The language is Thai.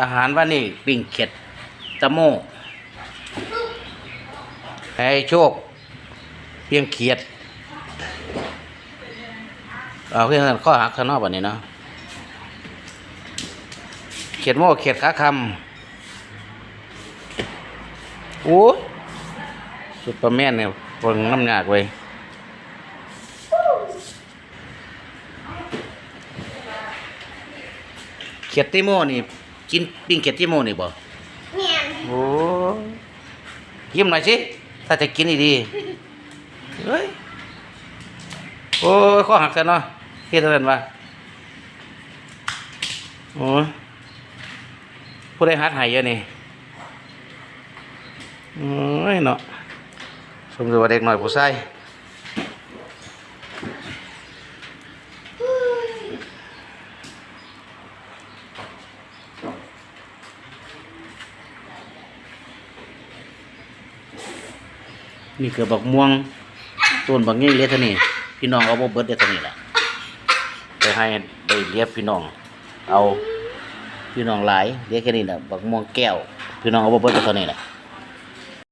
อาหารว่านี่ปิ้งเข็ดตะโมให้โชคเพียงเขียด เอาเพื่อนข้อหักข้างนอกแบบนี้เนาะเขียดโม่เขียดขาคำโอ้สุดประแม่นเนี่ยเบิ่งน้ำหนักไว้เขียดติโม่นี่ กินปิ้งเขียดติโม่นี่บ่เนี่ยโอ้ยยิ้มหน่อยสิถ้าจะกินดีๆเฮ้ยโอ้ยข้อหักซะเนาะเฮ็ดเท่านั้นวะโอ้ยผู้ใดหัดใหายเยอะนี่โอ้ยเนาะสมมติว่าเด็กหน่อยผู้ชาย นี่คือบักม่วงต้นบักงี้เลี้ยเท่านี้พี่น้องเอาบ่เบิดได้เท่านี้แหละไปให้ได้เลี้ยพี่น้อง เอาพี่น้องหลายเลี้ยแค่นี้แหละบักม่วงแก้ว พี่น้องเอาบ่เบิดได้เท่านี้แหละ